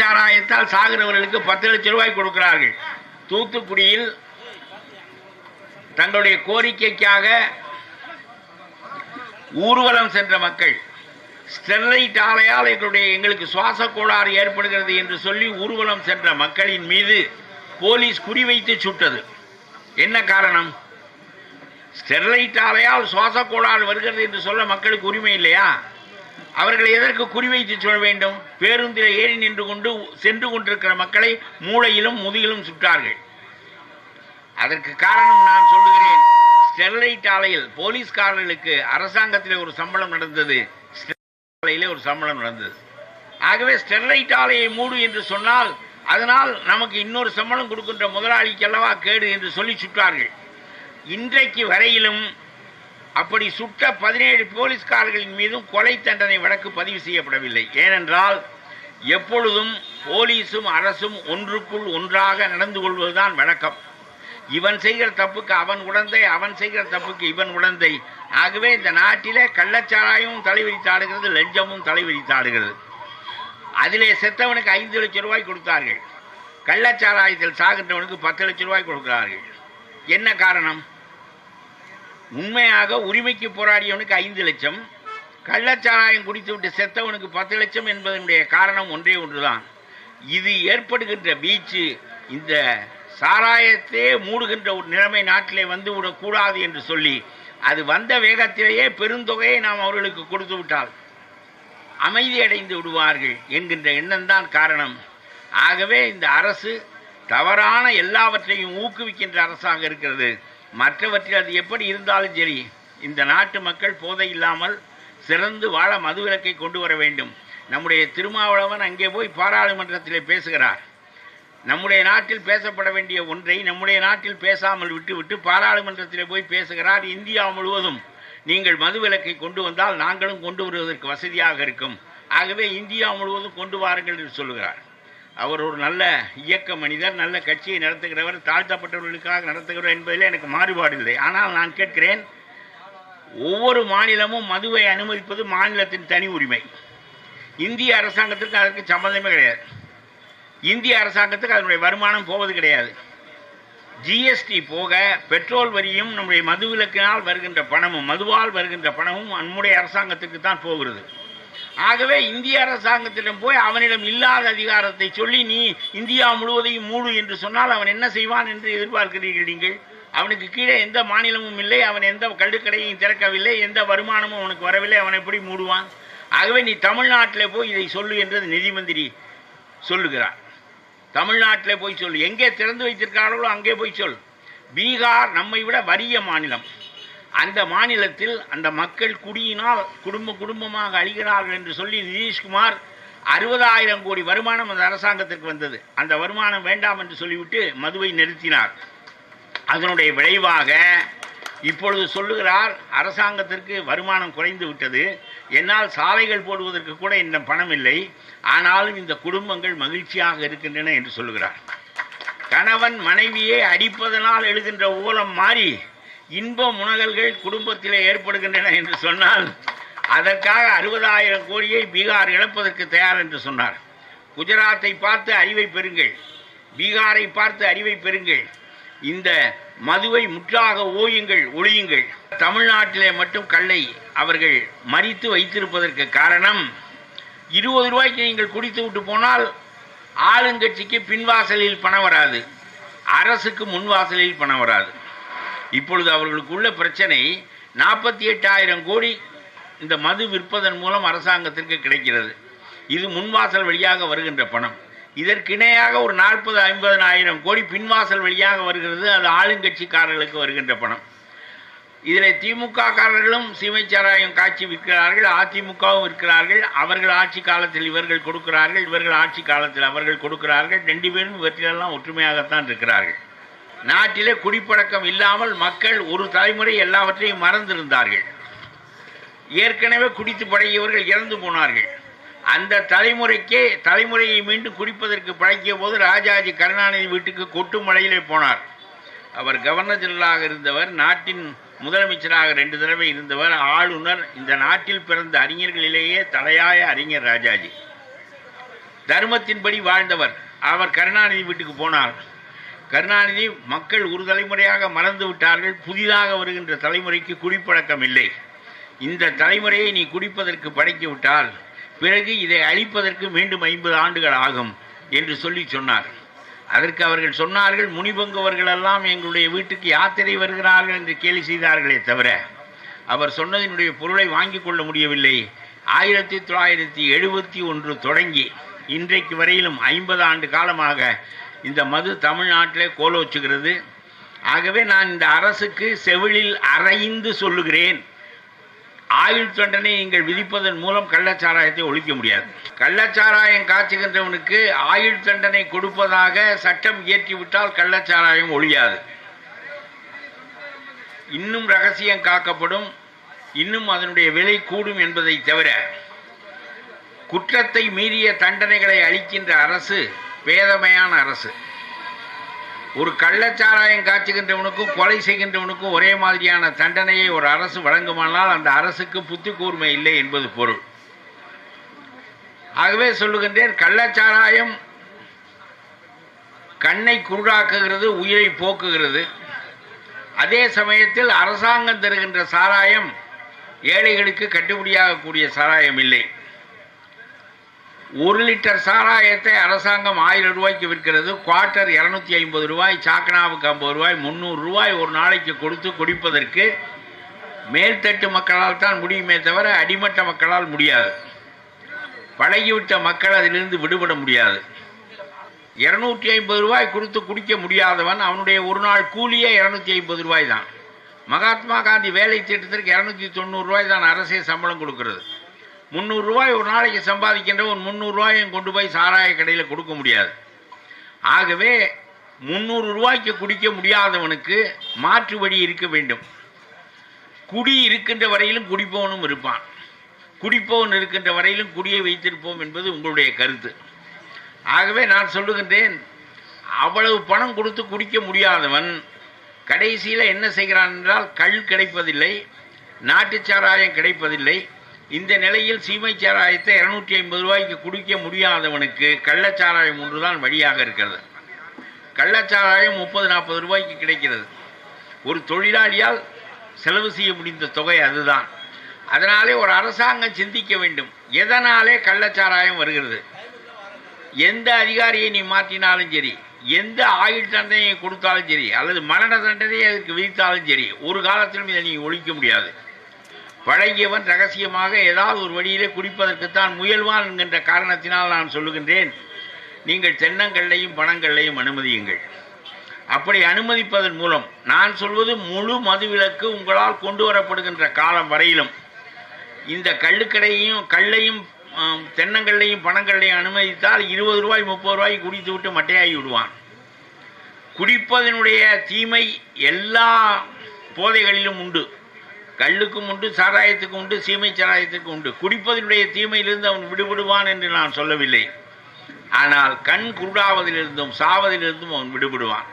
சாராயத்தால் சாகிறவர்களுக்கு பத்து லட்சம் ரூபாய் கொடுக்கிறார்கள். தூத்துக்குடியில் தங்களுடைய கோரிக்கைக்காக ஊர்வலம் சென்ற மக்கள் ஸ்டெர்லைட் ஆலையால் எங்களுடைய எங்களுக்கு சுவாச கோளாறு ஏற்படுகிறது என்று சொல்லி ஊர்வலம் சென்ற மக்களின் மீது போலீஸ் குறிவைத்து சுட்டது. என்ன காரணம்? ஸ்டெர்லைட் ஆலையால் சுவாச கோளாறு வருகிறது என்று சொல்ல மக்களுக்கு உரிமை இல்லையா? அவர்களை எதற்கு குறிவைத்து சொல்ல வேண்டும்? பேருந்தில் ஏறி நின்று கொண்டு சென்று கொண்டிருக்கிற மக்களை மூளையிலும் முதுகிலும் சுட்டார்கள். அதற்கு காரணம் நான் சொல்லுகிறேன். ஸ்டெர்லைட் ஆலையில் போலீஸ்காரர்களுக்கு அரசாங்கத்தில் ஒரு சம்பளம் நடந்தது. ஸ்டெர்லைட் ஆலையிலே ஒரு சம்பளம் நடந்தது. ஆகவே ஸ்டெர்லைட் ஆலையை மூடு என்று சொன்னால் அதனால் நமக்கு இன்னொரு சம்பளம் கொடுக்கின்ற முதலாளிக்கு அல்லவா கேடு என்று சொல்லி சுட்டார்கள். இன்றைக்கு வரையிலும் அப்படி சுட்ட பதினேழு போலீஸ்காரர்களின் மீதும் கொலை தண்டனை வழக்கு பதிவு செய்யப்படவில்லை. ஏனென்றால் எப்பொழுதும் போலீஸும் அரசும் ஒன்றுக்குள் ஒன்றாக நடந்து கொள்வதுதான் வழக்கம். இவன் செய்கிற தப்புக்கு அவன் உடந்தை அவன் செய்கிற தப்புக்கு இவன் உடந்தை. ஆகவே இந்த நாட்டிலே கள்ளச்சாராயமும் தலைவிரித்தாடுகிறது லஞ்சமும் தலைவிரித்தாடுகிறது அதிலே செத்தவனுக்கு ஐந்து லட்சம் ரூபாய் கொடுத்தார்கள். கள்ளச்சாராயத்தில் சாகின்றவனுக்கு பத்து லட்சம் ரூபாய் கொடுக்கிறார்கள். என்ன காரணம்? உண்மையாக உரிமைக்கு போராடியவனுக்கு ஐந்து லட்சம் கள்ளச்சாராயம் குடித்துவிட்டு செத்தவனுக்கு பத்து லட்சம் என்பதனுடைய காரணம் ஒன்றே ஒன்றுதான். இது ஏற்படுகின்ற வீச்சு இந்த சாராயத்தையே மூடுகின்ற ஒரு நிலைமை நாட்டிலே வந்து விடக்கூடாது என்று சொல்லி அது வந்த வேகத்திலேயே பெருந்தொகையை நாம் அவர்களுக்கு கொடுத்து விட்டால் அமைதியடைந்து விடுவார்கள் என்கின்ற எண்ணம்தான் காரணம். ஆகவே இந்த அரசு தவறான எல்லாவற்றையும் ஊக்குவிக்கின்ற அரசாக இருக்கிறது. மற்றவற்றில் அது எப்படி இருந்தாலும் சரி இந்த நாட்டு மக்கள் போதை இல்லாமல் சிறந்து வாழ மதுவிலக்கை கொண்டு வர வேண்டும். நம்முடைய திருமாவளவன் அங்கே போய் பாராளுமன்றத்தில் பேசுகிறார். நம்முடைய நாட்டில் பேசப்பட வேண்டிய ஒன்றை நம்முடைய நாட்டில் பேசாமல் விட்டுவிட்டு பாராளுமன்றத்தில் போய் பேசுகிறார் இந்தியா முழுவதும். நீங்கள் மதுவிலக்கை கொண்டு வந்தால் நாங்களும் கொண்டு வருவதற்கு வசதியாக இருக்கும். ஆகவே இந்தியா முழுவதும் கொண்டு வாருங்கள் என்று சொல்கிறார் அவர் ஒரு நல்ல இயக்க மனிதர் நல்ல கட்சியை நடத்துகிறவர் தாழ்த்தப்பட்டவர்களுக்காக நடத்துகிறவர் என்பதில் எனக்கு மாறுபாடு இல்லை. ஆனால் நான் கேட்கிறேன் ஒவ்வொரு மாநிலமும் மதுவை அனுமதிப்பது மாநிலத்தின் தனி உரிமை. இந்திய அரசாங்கத்திற்கு அதற்கு சம்பந்தமே கிடையாது. இந்திய அரசாங்கத்துக்கு அதனுடைய வருமானம் போவது கிடையாது. ஜிஎஸ்டி போக பெட்ரோல் வரியும் நம்முடைய மதுவிலக்கினால் வருகின்ற பணமும் மதுவால் வருகின்ற பணமும் நம்முடைய அரசாங்கத்துக்கு தான் போகிறது. ஆகவே இந்திய அரசாங்கத்திடம் போய் அவனிடம் இல்லாத அதிகாரத்தை சொல்லி நீ இந்தியா முழுவதையும் மூடு என்று சொன்னால் அவன் என்ன செய்வான் என்று எதிர்பார்க்கிறீர்கள் நீங்கள்? அவனுக்கு கீழே எந்த மாநிலமும் இல்லை அவன் எந்த கள்ளுக்கடையையும் திறக்கவில்லை எந்த வருமானமும் அவனுக்கு வரவில்லை அவன் எப்படி மூடுவான்? ஆகவே நீ தமிழ்நாட்டில் போய் இதை சொல்லு என்று நிதி மந்திரி சொல்லுகிறார். தமிழ்நாட்டில் போய் சொல் எங்கே திறந்து வைத்திருக்கார்களோ அங்கே போய் சொல் பீகார் நம்மை விட வறிய மாநிலம். அந்த மாநிலத்தில் அந்த மக்கள் குடியினால் குடும்ப குடும்பமாக அழிகிறார்கள் என்று சொல்லி நிதிஷ்குமார் அறுபதாயிரம் கோடி வருமானம் அந்த அரசாங்கத்திற்கு வந்தது. அந்த வருமானம் வேண்டாம் என்று சொல்லிவிட்டு மதுவை நிறுத்தினார். அதனுடைய விளைவாக இப்பொழுது சொல்லுகிறார் அரசாங்கத்திற்கு வருமானம் குறைந்து விட்டது. என்னால் சாலைகள் போடுவதற்கு கூட இந்த பணம் இல்லை. ஆனாலும் இந்த குடும்பங்கள் மகிழ்ச்சியாக இருக்கின்றன என்று சொல்லுகிறார். கணவன் மனைவியை அடிப்பதனால் எழுகின்ற ஓலம் மாறி இன்ப முனகல்கள் குடும்பத்திலே ஏற்படுகின்றன என்று சொன்னால் அதற்காக அறுபதாயிரம் கோடியை பீகார் இழப்பதற்கு தயார் என்று சொன்னார். குஜராத்தை பார்த்து அறிவை பெறுங்கள். பீகாரை பார்த்து அறிவை பெறுங்கள். இந்த மதுவை முற்றாக ஓயுங்கள் ஒழியுங்கள். தமிழ்நாட்டிலே மட்டும் கல்லை அவர்கள் மறித்து வைத்திருப்பதற்கு காரணம் இருபது ரூபாய்க்கு நீங்கள் குடித்து விட்டு போனால் ஆளுங்கட்சிக்கு பின்வாசலில் பணம் வராது. அரசுக்கு முன்வாசலில் பணம் வராது. இப்பொழுது அவர்களுக்குள்ள பிரச்சனை நாற்பத்தி எட்டாயிரம் கோடி இந்த மது விற்பதன் மூலம் அரசாங்கத்திற்கு கிடைக்கிறது. இது முன்வாசல் வழியாக வருகின்ற பணம். இதற்கிணையாக ஒரு நாற்பது ஐம்பதனாயிரம் கோடி பின்வாசல் வழியாக வருகிறது. அது ஆளுங்கட்சிக்காரர்களுக்கு வருகின்ற பணம். இதில் திமுக காரர்களும் சீமைச்சாராயம் காட்சி விற்கிறார்கள் அதிமுகவும் விற்கிறார்கள் அவர்கள் ஆட்சி காலத்தில் இவர்கள் கொடுக்கிறார்கள் இவர்கள் ஆட்சி காலத்தில் அவர்கள் கொடுக்கிறார்கள். ரெண்டு பேரும் இவற்றிலெல்லாம் ஒற்றுமையாகத்தான் இருக்கிறார்கள். நாட்டிலே குடிப்பழக்கம் இல்லாமல் மக்கள் ஒரு தலைமுறை எல்லாவற்றையும் மறந்திருந்தார்கள். ஏற்கனவே குடித்து பழகியவர்கள் இறந்து போனார்கள். அந்த தலைமுறைக்கே தலைமுறையை மீண்டும் குடிப்பதற்கு பழக்கிய போது ராஜாஜி கருணாநிதி வீட்டுக்கு கொட்டு மலையிலே போனார். அவர் கவர்னர் ஜெனரலாக இருந்தவர் நாட்டின் முதலமைச்சராக ரெண்டு தடவை இருந்தவர் ஆளுநர் இந்த நாட்டில் பிறந்த அறிஞர்களிலேயே தலையாய அறிஞர் ராஜாஜி. தர்மத்தின்படி வாழ்ந்தவர். அவர் கருணாநிதி வீட்டுக்கு போனார். கருணாநிதி மக்கள் ஒரு தலைமுறையாக மறந்து விட்டார்கள் புதிதாக வருகின்ற தலைமுறைக்கு குடிப்பழக்கம் இல்லை. இந்த தலைமுறையை நீ குடிப்பதற்கு படைக்கிவிட்டால் பிறகு இதை அழிப்பதற்கு மீண்டும் ஐம்பது ஆண்டுகள் ஆகும் என்று சொல்லி சொன்னார். அதற்கு அவர்கள் சொன்னார்கள் முனிபங்குவர்களெல்லாம் எங்களுடைய வீட்டுக்கு யாத்திரை வருகிறார்கள்? என்று கேலி செய்தார்களே தவிர அவர் சொன்னதினுடைய பொருளை வாங்கி கொள்ள முடியவில்லை. ஆயிரத்தி தொள்ளாயிரத்தி எழுபத்தி ஒன்று தொடங்கி இன்றைக்கு வரையிலும் ஐம்பது ஆண்டு காலமாக இந்த மது தமிழ்நாட்டிலே கோல வச்சுக்கிறது. ஆகவே நான் இந்த அரசுக்கு செவிலில் அறைந்து சொல்லுகிறேன். ஆயுள் தண்டனை நீங்கள் விதிப்பதன் மூலம் கள்ளச்சாராயத்தை ஒழிக்க முடியாது. கள்ளச்சாராயம் காய்ச்சுகின்றவனுக்கு ஆயுள் தண்டனை கொடுப்பதாக சட்டம் இயற்றிவிட்டால் கள்ளச்சாராயம் ஒழியாது. இன்னும் ரகசியம் காக்கப்படும். இன்னும் அதனுடைய விலை கூடும் என்பதை தவிர குற்றத்தை மீறிய தண்டனைகளை அளிக்கின்ற அரசு வேதமையான அரசு. ஒரு கள்ளச்சாராயம் காய்ச்சுகின்றவனுக்கும் கொலை செய்கின்றவனுக்கும் ஒரே மாதிரியான தண்டனையை ஒரு அரசு வழங்குமானால் அந்த அரசுக்கு புத்தி கூர்மை இல்லை என்பது பொருள். ஆகவே சொல்லுகின்றேன் கள்ளச்சாராயம் கண்ணை குருடாக்குகிறது உயிரை போக்குகிறது. அதே சமயத்தில் அரசாங்கம் தருகின்ற சாராயம் ஏழைகளுக்கு கட்டுப்படியாகக்கூடிய சாராயம் இல்லை. ஒரு லிட்டர் சாராயத்தை அரசாங்கம் ஆயிரம் ரூபாய்க்கு விற்கிறது. குவார்ட்டர் இரநூத்தி ஐம்பது ரூபாய் சாக்கனாவுக்கு ஐம்பது ரூபாய் முந்நூறு ரூபாய் ஒரு நாளைக்கு கொடுத்து குடிப்பதற்கு மேல்தட்டு மக்களால் தான் முடியுமே தவிர அடிமட்ட மக்களால் முடியாது. பழகிவிட்ட மக்கள் அதிலிருந்து விடுபட முடியாது. இரநூத்தி ஐம்பது ரூபாய் கொடுத்து குடிக்க முடியாதவன் அவனுடைய ஒரு நாள் கூலியே இரநூத்தி ஐம்பது ரூபாய் தான். மகாத்மா காந்தி வேலை திட்டத்திற்கு இரநூத்தி தொண்ணூறு ரூபாய் தான் அரசே சம்பளம் கொடுக்கிறது. முந்நூறு ரூபாய் ஒரு நாளைக்கு சம்பாதிக்கின்ற முந்நூறு ரூபாயும் கொண்டு போய் சாராய கடையில் கொடுக்க முடியாது. ஆகவே முந்நூறு ரூபாய்க்கு குடிக்க முடியாதவனுக்கு மாற்று வழி இருக்க வேண்டும். குடி இருக்கின்ற வரையிலும் குடிப்பவனும் இருப்பான். குடிப்பவன் இருக்கின்ற வரையிலும் குடியை வைத்திருப்போம் என்பது உங்களுடைய கருத்து. ஆகவே நான் சொல்லுகின்றேன் அவ்வளவு பணம் கொடுத்து குடிக்க முடியாதவன் கடைசியில் என்ன செய்கிறான் என்றால் கல் கிடைப்பதில்லை நாட்டுச் சாராயம் கிடைப்பதில்லை இந்த நிலையில் சீமை சாராயத்தை இரநூற்றி ஐம்பது ரூபாய்க்கு குடிக்க முடியாதவனுக்கு கள்ளச்சாராயம் ஒன்றுதான் வழியாக இருக்கிறது. கள்ளச்சாராயம் முப்பது நாற்பது ரூபாய்க்கு கிடைக்கிறது. ஒரு தொழிலாளியால் செலவு செய்ய முடிந்த தொகை அதுதான். அதனாலே ஒரு அரசாங்கம் சிந்திக்க வேண்டும். எதனாலே கள்ளச்சாராயம் வருகிறது? எந்த அதிகாரியை நீ மாற்றினாலும் சரி எந்த ஆயுள் தண்டனையை கொடுத்தாலும் சரி அல்லது மரண தண்டனையை அதுக்கு விதித்தாலும் சரி ஒரு காலத்திலும் இதை நீ ஒழிக்க முடியாது. பழகியவன் ரகசியமாக ஏதாவது ஒரு வழியிலே குடிப்பதற்குத்தான் முயல்வான் என்கின்ற காரணத்தினால் நான் சொல்லுகின்றேன். நீங்கள் தென்னங்கள்லையும் பணங்கள்லையும் அனுமதியுங்கள். அப்படி அனுமதிப்பதன் மூலம் நான் சொல்வது முழு மதுவிலக்கு உங்களால் கொண்டு வரப்படுகின்ற காலம் வரையிலும் இந்த கள்ளுக்கடையையும் கல்லையும் தென்னங்கள்லையும் பணங்கள்லையும் அனுமதித்தால் இருபது ரூபாய் முப்பது ரூபாய் குடித்து விட்டு மட்டையாகி விடுவான். குடிப்பதனுடைய தீமை எல்லா போதைகளிலும் உண்டு. கல்லுக்கும் உண்டு சாராயத்துக்கும் உண்டு சீமை சாராயத்துக்கும் உண்டு. குடிப்பதனுடைய தீமையிலிருந்து அவன் விடுபடுவான் என்று நான் சொல்லவில்லை. ஆனால் கண் குருடாவதிலிருந்தும் சாவதிலிருந்தும் அவன் விடுபடுவான்.